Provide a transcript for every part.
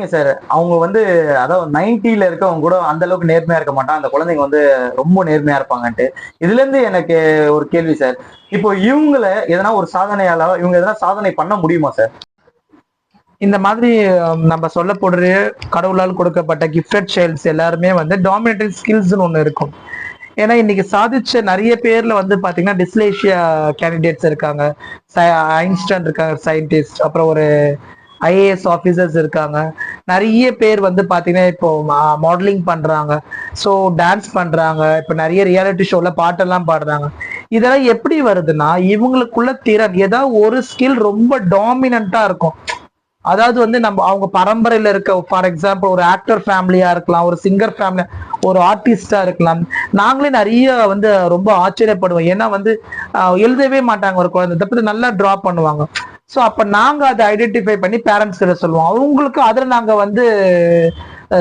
குழந்தைங்க சார் அவங்க வந்து அதாவது நைன்டில இருக்கவங்க கூட அந்த அளவுக்கு நேர்மையா இருக்க மாட்டான் அந்த குழந்தைங்க வந்து ரொம்ப நேர்மையா இருப்பாங்கன்ட்டு. இதுல இருந்து எனக்கு ஒரு கேள்வி சார் இப்போ இவங்கள எதனா ஒரு சாதனையால இவங்க எதனா சாதனை பண்ண முடியுமா சார் இந்த மாதிரி நம்ம நம்ம சொல்லப்படுற கடவுளால் கொடுக்கப்பட்ட கிஃப்டட் சைல்ட்ஸ் எல்லாருமே வந்து டாமினேட்டிங் ஸ்கில்ஸ்னு ஒன்று இருக்கும். ஏன்னா இன்னைக்கு சாதிச்ச நிறைய பேர்ல வந்து பாத்தீங்கன்னா டிஸ்லேஷியா கேண்டிடேட்ஸ் இருக்காங்க. ஐன்ஸ்டன் இருக்காங்க சயின்டிஸ்ட் அப்புறம் ஒரு ஐஏஎஸ் ஆஃபீஸர்ஸ் இருக்காங்க. நிறைய பேர் வந்து பாத்தீங்கன்னா இப்போ மாடலிங் பண்றாங்க. ஸோ டான்ஸ் பண்றாங்க. இப்போ நிறைய ரியாலிட்டி ஷோல பாட்டெல்லாம் பாடுறாங்க. இதெல்லாம் எப்படி வருதுன்னா இவங்களுக்குள்ள திறன் ஏதாவது ஒரு ஸ்கில் ரொம்ப டாமினண்ட்டாக இருக்கும். அதாவது வந்து நம்ம அவங்க பரம்பரையில இருக்க ஃபார் எக்ஸாம்பிள் ஒரு ஆக்டர் ஃபேமிலியா இருக்கலாம் ஒரு சிங்கர் ஃபேமிலி ஒரு ஆர்டிஸ்டா இருக்கலாம். நாங்களே நிறைய வந்து ரொம்ப ஆச்சரியப்படுவோம். ஏன்னா வந்து எழுதவே மாட்டாங்க ஒரு குழந்தை. இதை நல்லா டிரா பண்ணுவாங்க. ஸோ அப்ப நாங்க அதை ஐடென்டிஃபை பண்ணி பேரண்ட்ஸ் கிட்ட சொல்லுவோம். அவங்களுக்கு அதுல நாங்க வந்து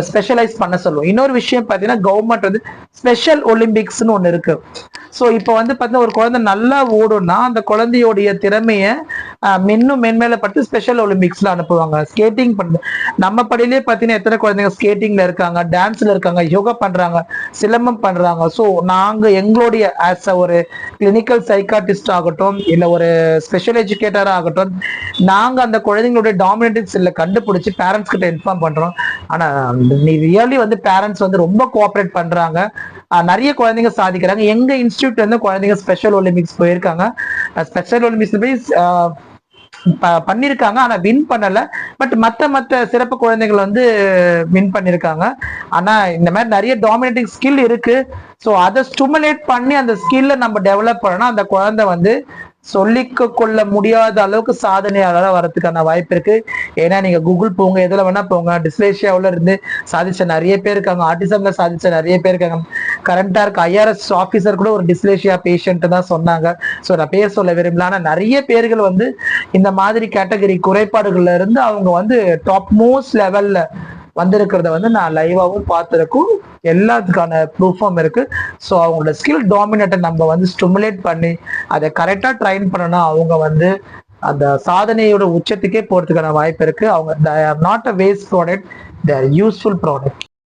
ஸ்பெஷலைஸ் பண்ண சொல்லுவோம். இன்னொரு விஷயம் பார்த்தீங்கன்னா கவர்மெண்ட் வந்து ஸ்பெஷல் ஒலிம்பிக்ஸ்னு ஒன்று இருக்கு. ஸோ இப்போ வந்து பார்த்தீங்கன்னா ஒரு குழந்தை நல்லா ஓடும்னா அந்த குழந்தையோடைய திறமையை மென்னும் மென்மேல பட்டு ஸ்பெஷல் ஒலிம்பிக்ஸ்ல அனுப்புவாங்க. ஸ்கேட்டிங் பண்ண நம்ம படியிலே பார்த்தீங்கன்னா எத்தனை குழந்தைங்க ஸ்கேட்டிங்ல இருக்காங்க டான்ஸ்ல இருக்காங்க யோகா பண்றாங்க சிலம்பம் பண்றாங்க. ஸோ நாங்க எங்களுடைய ஆஸ் அ ஒரு கிளினிக்கல் சைக்காட்டிஸ்ட் ஆகட்டும் இல்லை ஒரு ஸ்பெஷல் எஜுகேட்டராக ஆகட்டும் நாங்கள் அந்த குழந்தைங்களுடைய டாமினேட்டிங் இல்லை கண்டுபிடிச்சி பேரண்ட்ஸ் கிட்ட இன்ஃபார்ம் பண்றோம். ஆனா நீ ரியலி வந்து பேரண்ட்ஸ் வந்து ரொம்ப கோஆப்ரேட் பண்றாங்க. நிறைய குழந்தைங்க சாதிக்கிறாங்க. எங்க இன்ஸ்டியூட்ல இருந்து குழந்தைங்க ஸ்பெஷல் ஒலிம்பிக்ஸ் போயிருக்காங்க. ஸ்பெஷல் ஒலிம்பிக்ஸ் போய் ப- பண்ணிருக்காங்க. ஆனா வின் பண்ணல. பட் மத்த மத்த சிறப்பு குழந்தைகள் வந்து வின் பண்ணிருக்காங்க. ஆனா இந்த மாதிரி நிறைய டாமினேட்டிங் ஸ்கில் இருக்கு. ஸோ அதை ஸ்டிமுலேட் பண்ணி அந்த ஸ்கில்ல நம்ம டெவலப் பண்ணனா அந்த குழந்தை வந்து சொல்லிக்க கொள்ள முடியாத அளவுக்கு சாதனையாளராக வரதுக்கான வாய்ப்பு இருக்கு. ஏன்னா நீங்க கூகுள் போங்க எதுல வேணா போங்க. டிஸ்லேஷியாவில் இருந்து சாதிச்ச நிறைய பேர் இருக்காங்க. ஆர்டிசம்ல சாதிச்ச நிறைய பேர் இருக்காங்க. கரண்டா இருக்க ஐஆர்எஸ் ஆஃபீஸர் கூட ஒரு டிஸ்லேஷியா பேஷண்ட் தான் சொன்னாங்க. ஸோ நான் பேர் சொல்ல விரும்பல. ஆனா நிறைய பேர்கள் வந்து இந்த மாதிரி கேட்டகரி குறைபாடுகள்ல இருந்து அவங்க வந்து டாப் மோஸ்ட் லெவல்ல வந்திருக்கிறத வந்து நான் லைவாகவும் பார்த்துருக்கும். எல்லாத்துக்கான ப்ரூஃபும் இருக்கு. ஸோ அவங்களோட ஸ்கில் டாமினேட்டை நம்ம வந்து ஸ்டிமுலேட் பண்ணி அதை கரெக்டாக ட்ரைன் பண்ணனா அவங்க வந்து அந்த சாதனையோட உச்சத்துக்கே போகிறதுக்கான வாய்ப்பு இருக்கு. அவங்க not a waste product they're useful product